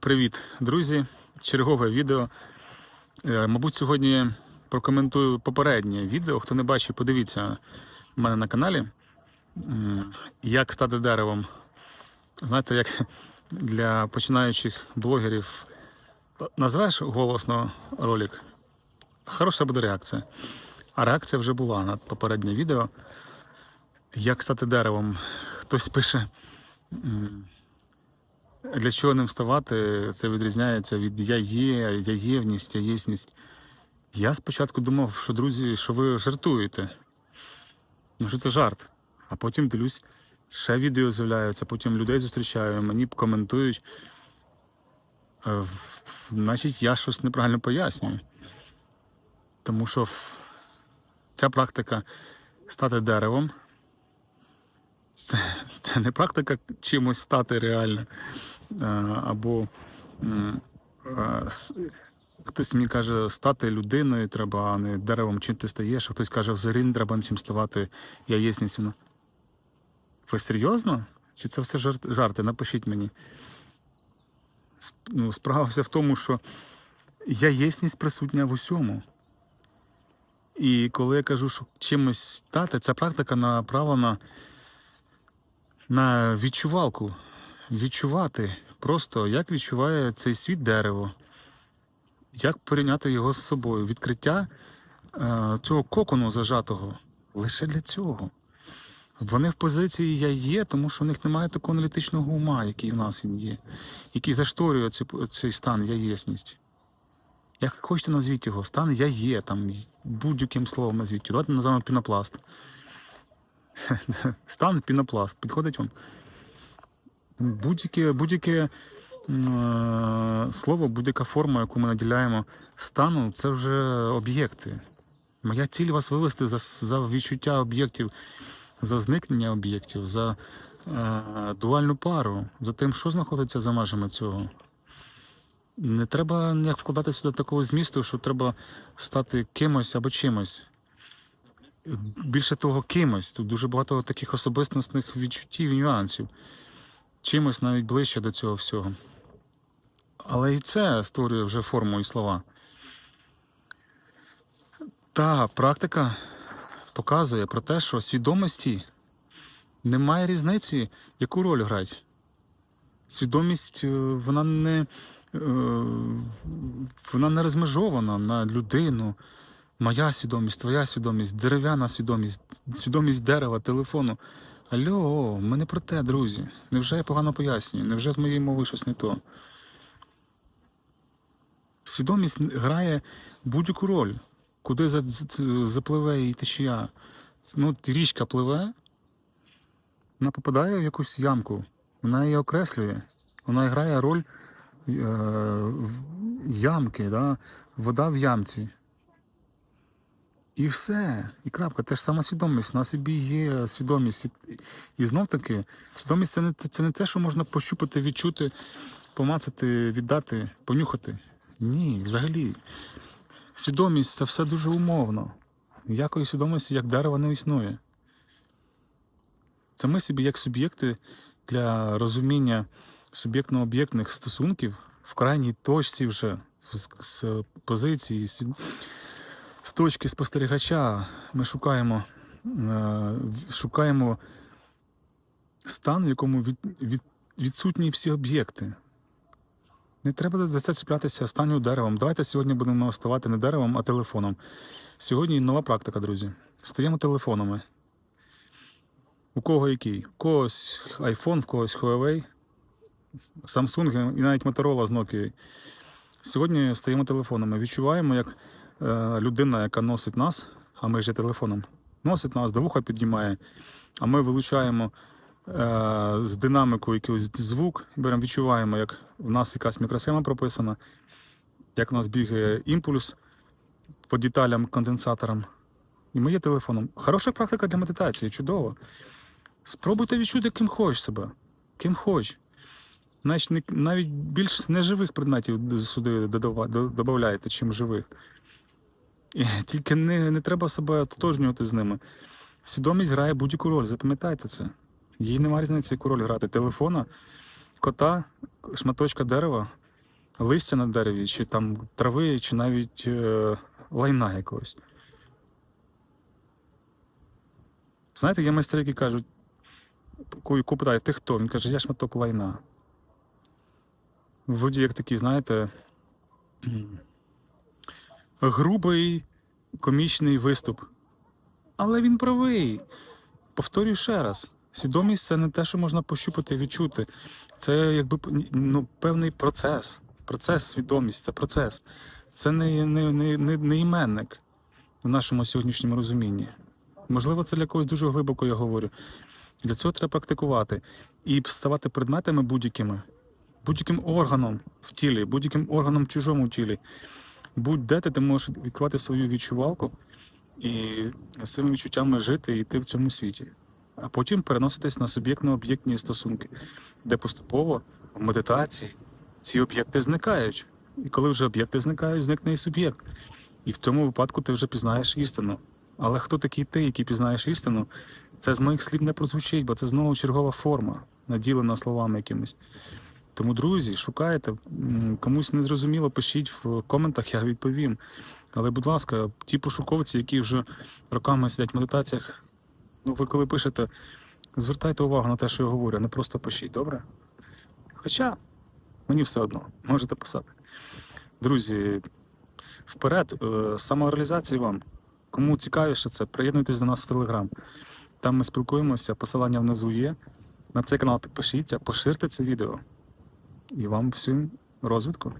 Привіт, друзі! Чергове відео. Е, Мабуть, сьогодні прокоментую попереднє відео. Хто не бачив, подивіться в мене на каналі. Як стати деревом. Знаєте, як для починаючих блогерів назвеш голосно ролик, хороша буде реакція. А реакція вже була на попереднє відео. Як стати деревом. Хтось пише. Для чого ним ставати, це відрізняється від я є, я євність, я єсність. Я спочатку думав, що друзі, що ви жартуєте. Ну, що це жарт. А потім дивлюсь, ще відео з'являються, потім людей зустрічаю, мені коментують. Е, Значить, я щось неправильно пояснюю. Тому що ця практика стати деревом. Це, це не практика чимось стати реально. Е, або е, хтось мені каже, стати людиною треба, а не деревом, чим ти стаєш, а хтось каже, взагалі не треба чим ставати, я єсність. Ви серйозно? Чи це все жарт, жарти? Напишіть мені. Ну, справа в тому, що я єсність присутня в усьому. І коли я кажу, що чимось стати, ця практика направлена на відчувалку відчувати просто, як відчуває цей світ дерево, як порівняти його з собою. Відкриття е, цього кокону зажатого лише для цього. Вони в позиції я є, тому що у них немає такого аналітичного ума, який у нас він є, який зашторює цю- цей стан я єсність. Як хочете назвіть його, стан я є, там будь-яким словом назвіть. Давайте називаємо пінопласт. Стан пінопласт. Підходить вам? Будь-яке, будь-яке е, слово, будь-яка форма, яку ми наділяємо стану, це вже об'єкти. Моя ціль вас вивести за, за відчуття об'єктів, за зникнення об'єктів, за е, дуальну пару, за тим, що знаходиться за межами цього. Не треба ніяк вкладати сюди такого змісту, що треба стати кимось або чимось. Більше того, кимось. Тут дуже багато таких особистісних відчуттів і нюансів чимось навіть ближче до цього всього. Але і це створює вже форму і слова. Та практика показує про те, що свідомості немає різниці, яку роль грати. Свідомість е, вона не, е, вона не розмежована на людину. Моя свідомість, твоя свідомість, дерев'яна свідомість, свідомість дерева, телефону. Алло, ми не про те, друзі. Невже я погано пояснюю? Невже з моєї мови щось не то? Свідомість грає будь-яку роль, куди запливе її течія. Ну, річка пливе, вона попадає в якусь ямку, вона її окреслює, вона грає роль е, ямки, да? вода в ямці. І все, і крапка. Те ж сама свідомість. На собі є свідомість. І, знов таки, свідомість це не, це не те, що можна пощупати, відчути, помацати, віддати, понюхати. Ні, взагалі. Свідомість це все дуже умовно. Ніякої свідомості як дерева не існує. Це ми собі, як суб'єкти, для розуміння суб'єктно-об'єктних стосунків в крайній точці вже з позиції. З точки спостерігача ми шукаємо, е, шукаємо стан, в якому від, від, відсутні всі об'єкти. Не треба за це чіплятися останнім деревом. Давайте сьогодні будемо ставати не деревом, а телефоном. Сьогодні нова практика, друзі. Стаємо телефонами. У кого який? У когось iPhone, в когось Huawei, Samsung і навіть Motorola з Nokia. Сьогодні стаємо телефонами. Відчуваємо, як людина, яка носить нас, а ми ж телефоном, носить нас, до вуха піднімає, а ми вилучаємо е, з динаміку якийсь звук, беремо, відчуваємо, як в нас якась мікросхема прописана, як у нас бігає імпульс по деталям, конденсаторам. І ми є телефоном. Хороша практика для медитації, чудово. Спробуйте відчути, ким хочеш себе, ким хочеш. Навіть, більш неживих предметів сюди додава- до- додаєте, чим живих. Тільки не, не треба себе ототожнювати з ними. Свідомість грає будь-яку роль, запам'ятайте це. Їй немає різниці, яку роль грати. Телефона, кота, шматочка дерева, листя на дереві, чи там трави, чи навіть е, лайна якогось. Знаєте, є майстри, які кажуть, яку питає, ти хто? Він каже, я шматок лайна. Вроді як такий, знаєте, грубий комічний виступ. Але він правий. Повторюю ще раз: свідомість це не те, що можна пощупати, відчути. Це якби ну, певний процес. Процес, свідомість, це процес. Це не, не, не, не, іменник в нашому сьогоднішньому розумінні. Можливо, це для когось дуже глибоко я говорю. Для цього треба практикувати і ставати предметами будь-якими, будь-яким органом в тілі, будь-яким органом в чужому тілі. Будь-де ти, можеш відкривати свою відчувалку і з цими відчуттями жити і йти в цьому світі. А потім переноситись на суб'єктно-об'єктні стосунки, де поступово в медитації ці об'єкти зникають. І коли вже об'єкти зникають, зникне і суб'єкт. І в тому випадку ти вже пізнаєш істину. Але хто такий ти, який пізнаєш істину, це з моїх слів не прозвучить, бо це знову чергова форма, наділена словами якимись. Тому, друзі, шукайте, комусь не зрозуміло, пишіть в коментах, я відповім. Але, будь ласка, ті пошуковці, які вже роками сидять в медитаціях, ну ви коли пишете, звертайте увагу на те, що я говорю, а не просто пишіть, добре? Хоча мені все одно, можете писати. Друзі, вперед, е, самореалізації вам. Кому цікавіше це, приєднуйтесь до нас в Телеграм. Там ми спілкуємося, посилання внизу є. На цей канал підпишіться, поширте це відео. І вам всім розвитку.